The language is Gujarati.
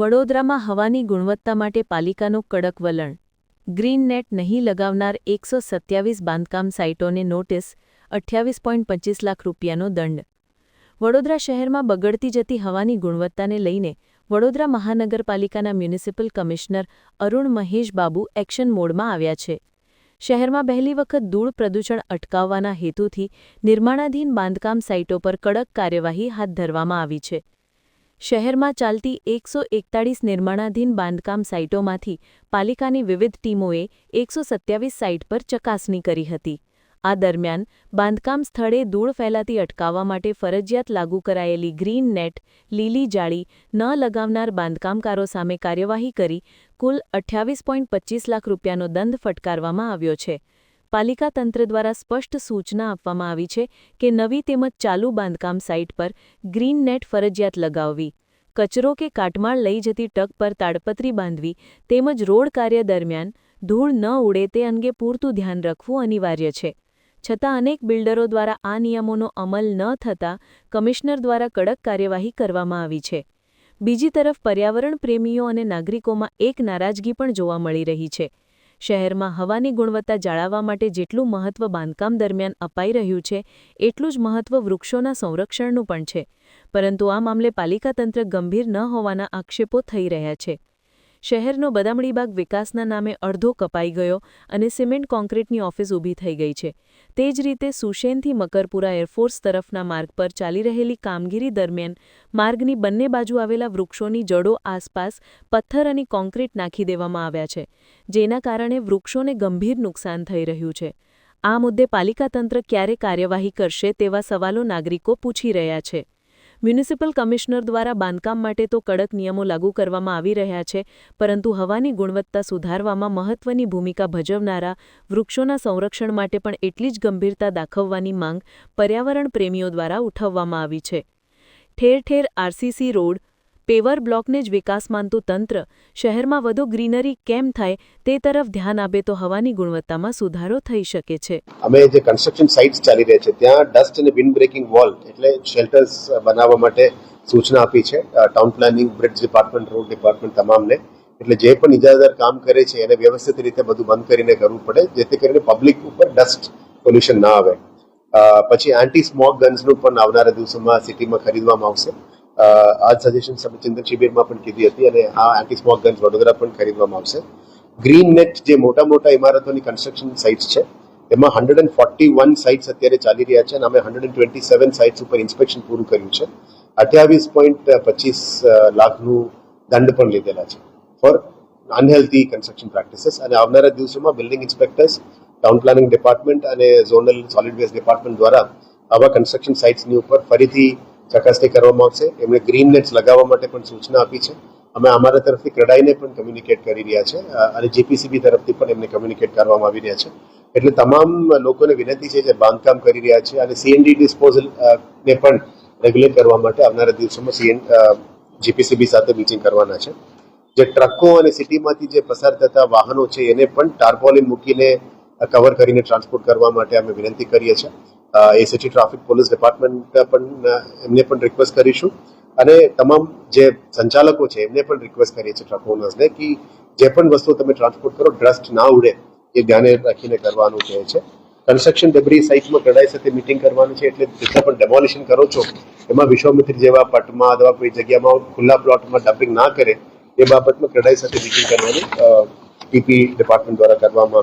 વડોદરામાં હવાની ગુણવત્તા માટે પાલિકાનું કડક વલણ. ગ્રીન નેટ નહીં લગાવનાર એકસો સત્યાવીસ બાંધકામ સાઇટોને નોટિસ, અઠ્યાવીસ પચીસ લાખ રૂપિયાનો દંડ. વડોદરા શહેરમાં બગડતી જતી હવાની ગુણવત્તાને લઈને વડોદરા મહાનગરપાલિકાના municipal commissioner Arun Mahesh Babu action મોડમાં આવ્યા છે. શહેરમાં પહેલી વખત ધૂળ પ્રદૂષણ અટકાવવાના હેતુથી નિર્માણાધીન બાંધકામ સાઇટો પર કડક કાર્યવાહી હાથ ધરવામાં આવી છે. શહેરમાં ચાલતી એકસો એકતાળીસ નિર્માણાધીન બાંધકામ સાઇટોમાંથી પાલિકાની વિવિધ ટીમોએ એકસો સત્યાવીસ સાઇટ પર ચકાસણી કરી હતી. આ દરમિયાન બાંધકામ સ્થળે ધૂળ ફેલાતી અટકાવવા માટે ફરજિયાત લાગુ કરાયેલી ગ્રીન નેટ, લીલી જાળી, ન લગાવનાર બાંધકામકારો સામે કાર્યવાહી કરી કુલ અઠ્યાવીસ લાખ રૂપિયાનો દંડ ફટકારવામાં આવ્યો છે. પાલિકા તંત્ર દ્વારા સ્પષ્ટ સૂચના આપવામાં આવી છે કે નવી તેમજ ચાલુ બાંધકામ સાઇટ પર ગ્રીન નેટ ફરજિયાત લગાવવી, કચરો કે કાટમાળ લઈ જતી ટક પર તાડપત્રી બાંધવી તેમજ રોડ કાર્ય દરમિયાન ધૂળ ન ઉડે તે અંગે પૂરતું ધ્યાન રાખવું અનિવાર્ય છે. છતાં અનેક બિલ્ડરો દ્વારા આ નિયમોનો અમલ ન થતાં કમિશનર દ્વારા કડક કાર્યવાહી કરવામાં આવી છે. બીજી તરફ પર્યાવરણ પ્રેમીઓ અને નાગરિકોમાં એક નારાજગી પણ જોવા મળી રહી છે. શહેરમાં હવાની ગુણવત્તા જાળવવા માટે જેટલું મહત્વ બાંધકામ દરમિયાન અપાઈ રહ્યું છે, એટલું જ મહત્વ વૃક્ષોના સંરક્ષણનું પણ છે. પરંતુ આ મામલે પાલિકા તંત્ર ગંભીર ન હોવાના આક્ષેપો થઈ રહ્યા છે. શહેરનો બદામડીબાગ વિકાસના નામે અડધો કપાઈ ગયો અને સિમેન્ટ કોન્ક્રીટની ઓફિસ ઊભી થઈ ગઈ છે. તે જ રીતે સુશેનથી મકરપુરા એરફોર્સ તરફના માર્ગ પર ચાલી રહેલી કામગીરી દરમિયાન માર્ગની બંને બાજુ આવેલા વૃક્ષોની જડો આસપાસ પથ્થર અને કોન્ક્રીટ નાખી દેવામાં આવ્યા છે, જેના કારણે વૃક્ષોને ગંભીર નુકસાન થઈ રહ્યું છે. આ મુદ્દે પાલિકા તંત્ર ક્યારે કાર્યવાહી કરશે તેવા સવાલો નાગરિકો પૂછી રહ્યા છે. મ્યુનિસિપલ કમિશનર દ્વારા બાંધકામ માટે તો કડક નિયમો લાગુ કરવામાં આવી રહ્યા છે, પરંતુ હવાની ગુણવત્તા સુધારવામાં મહત્વની ભૂમિકા ભજવનારા વૃક્ષોના સંરક્ષણ માટે પણ એટલી જ ગંભીરતા દાખવવાની માંગ પર્યાવરણ પ્રેમીઓ દ્વારા ઉઠાવવામાં આવી છે. ઠેર ઠેર આરસીસી રોડ પેવર બ્લોકને જ વિકાસ માનતું તંત્ર શહેરમાં વધુ ગ્રીનરી કેમ થાય તે તરફ ધ્યાન આપે તો હવાની ગુણવત્તામાં સુધારો થઈ શકે છે. અમે જે કન્સ્ટ્રક્શન સાઇટ્સ ચાલી રહ્યા છે, ત્યાં ડસ્ટ અને વિન્ડ બ્રેકિંગ વોલ એટલે શેલ્ટર્સ બનાવવા માટે સૂચના આપી છે. Town planning bridge department road department તમામને. એટલે જે પણ ઇજાદાર કામ કરે છે, એને વ્યવસ્થિત રીતે બધું બંધ કરીને કરવું પડે, જેથી કરીને પબ્લિક ઉપર ડસ્ટ પોલ્યુશન ના આવે. પછી એન્ટી સ્મોક ગન્સનું પણ આવનારા દિવસોમાં સિટીમાં ખરીદવામાં આવશે. આ સજેશન અમે ચિંતન શિબિરમાં પણ કીધી હતી અને આ એન્ટી સ્મોક ગન્સ વડોદરા પણ ખરીદવામાં આવશે. ગ્રીન નેટ જે મોટા મોટા ઇમારતોની કન્સ્ટ્રક્શન સાઇટ્સ છે, એમાં hundred and forty one sites અત્યારે ચાલી રહ્યા છે અને અમે hundred and twenty seven sites ઉપર ઇન્સ્પેક્શન પૂરું કર્યું છે. અઠ્યાવીસ પોઈન્ટ પચીસ લાખનું દંડ પણ લીધેલા છે ફોર અનહેલ્ધી કન્સ્ટ્રક્શન પ્રેક્ટિસીસ અને આવનારા દિવસોમાં building inspectors town planning department અને ઝોનલ સોલિડ વેસ્ટ ડિપાર્ટમેન્ટ દ્વારા આવા કન્સ્ટ્રક્શન સાઇટ્સની ઉપર ફરીથી ચકાસણી કરવામાં આવશે. એમણે ગ્રીન નેટ્સ લગાવવા માટે પણ સૂચના આપી છે. અમે અમારા તરફથી ક્રડાઈને પણ કમ્યુનિકેટ કરી રહ્યા છે. અને જીપીસીબી તરફથી પણ એમને કમ્યુનિકેટ કરવામાં આવી રહ્યા છે. એટલે તમામ લોકોને વિનંતી છે જે બાંધકામ કરી રહ્યા છે અને સીએનડી ડિસ્પોઝલ ને પણ રેગ્યુલેટ કરવા માટે આવનારા દિવસોમાં સીએન જીપીસીબી સાથે મીટિંગ કરવાના છે. જે ટ્રકો અને સિટીમાંથી જે પસાર થતા વાહનો છે, એને પણ ટાર્પોલિન મૂકીને કવર કરીને ટ્રાન્સપોર્ટ કરવા માટે અમે વિનંતી કરીએ છીએ. એસીટી ટ્રાફિક પોલીસ ડિપાર્ટમેન્ટ પણ એમને પણ રિક્વેસ્ટ કરીશું. અને તમામ જે સંચાલકો છે, એમને પણ રિક્વેસ્ટ કરીએ છીએ ટ્રક ઓનર્સને કે જે પણ વસ્તુ તમે ટ્રાન્સપોર્ટ કરો ડસ્ટ ના ઉડે, એ ધ્યાને રાખીને કરવાનું કહે છે. કન્સ્ટ્રક્શન ડેબ્રી સાઇટમાં કડાઈ સાથે મિટિંગ કરવાની છે, એટલે જેટલા પણ ડેમોલિશન કરો છો, એમાં વિશ્વામિત્ર જેવા પટમાં અથવા કોઈ જગ્યામાં ખુલ્લા પ્લોટમાં ડમ્પિંગ ના કરે, એ બાબતમાં કડાઈ સાથે મિટિંગ કરવાની ટીપી ડિપાર્ટમેન્ટ દ્વારા કરવામાં